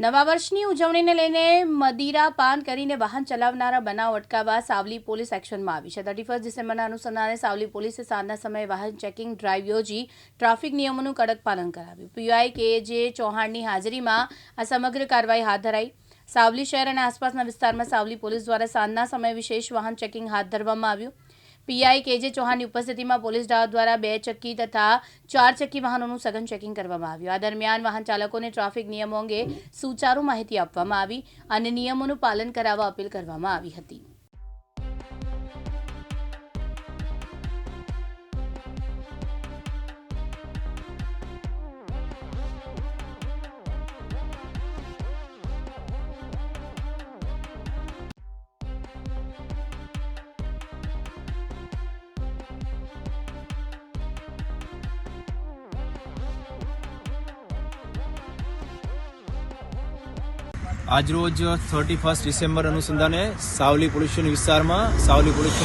નવા વર્ષની ઉજવણીને લઈને મદિરા પાન કરીને વાહન ચલાવનારા બનાવ અટકાવવા સાવલી પોલીસ એક્શનમાં આવી છે. થર્ટી ફર્સ્ટ ડિસેમ્બરના અનુસંધાને સાવલી પોલીસે સાંજના સમયે વાહન ચેકિંગ ડ્રાઈવ યોજી ટ્રાફિક નિયમોનું કડક પાલન કરાવ્યું. પીઆઈ કે જે ચૌહાણની હાજરીમાં આ સમગ્ર કાર્યવાહી હાથ ધરાઈ. સાવલી શહેર અને આસપાસના વિસ્તારમાં સાવલી પોલીસ દ્વારા સાંજના સમયે વિશેષ વાહન ચેકિંગ હાથ ધરવામાં આવ્યું. પીઆઈ કે જે ચૌહાણની ઉપસ્થિતિમાં પોલીસ દળ દ્વારા બે ચક્કી તથા ચાર ચક્કી વાહનોનું સઘન ચેકિંગ કરવામાં આવ્યું. આ દરમિયાન વાહન ચાલકોને ટ્રાફિક નિયમો અંગે સુચારુ માહિતી આપવામાં આવી અને નિયમોનું પાલન કરાવવા અપીલ કરવામાં આવી હતી. આજરોજ થર્ટી ફર્સ્ટ ડિસેમ્બર અનુસંધાને સાવલી પોલીસ વિસ્તારમાં સાવલી પોલીસ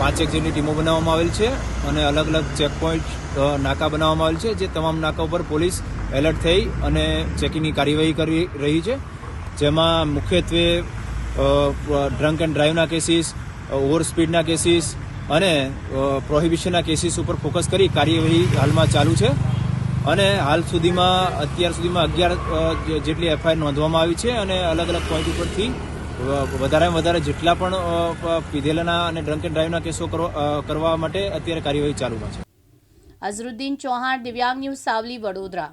પાંચેક જેટલી ટીમો બનાવવામાં આવેલ છે અને અલગ અલગ ચેક પોઈન્ટ નાકા બનાવવામાં આવેલ છે જે તમામ નાકા ઉપર પોલીસ એલર્ટ થઈ અને ચેકિંગની કાર્યવાહી કરી રહી છે. જેમાં મુખ્યત્વે ડ્રંક એન્ડ ડ્રાઈવના કેસીસ ઓવર સ્પીડના કેસીસ અને પ્રોહિબિશનના કેસીસ ઉપર ફોકસ કરી કાર્યવાહી હાલમાં ચાલુ છે. અને હાલ સુધીમાં, અત્યાર સુધીમાં અગિયાર જેટલી એફઆઈઆર નોંધવામાં આવી છે અને અલગ અલગ પોઈન્ટ ઉપરથી વધારેમાં વધારે જેટલા પણ પીધેલાના અને ડ્રંક એન્ડ ડ્રાઈવના કેસો કરવા માટે અત્યારે કાર્યવાહી ચાલુમાં છે. અઝરુદ્દીન ચૌહાણ, દિવ્યાંગ ન્યૂઝ, સાવલી, વડોદરા.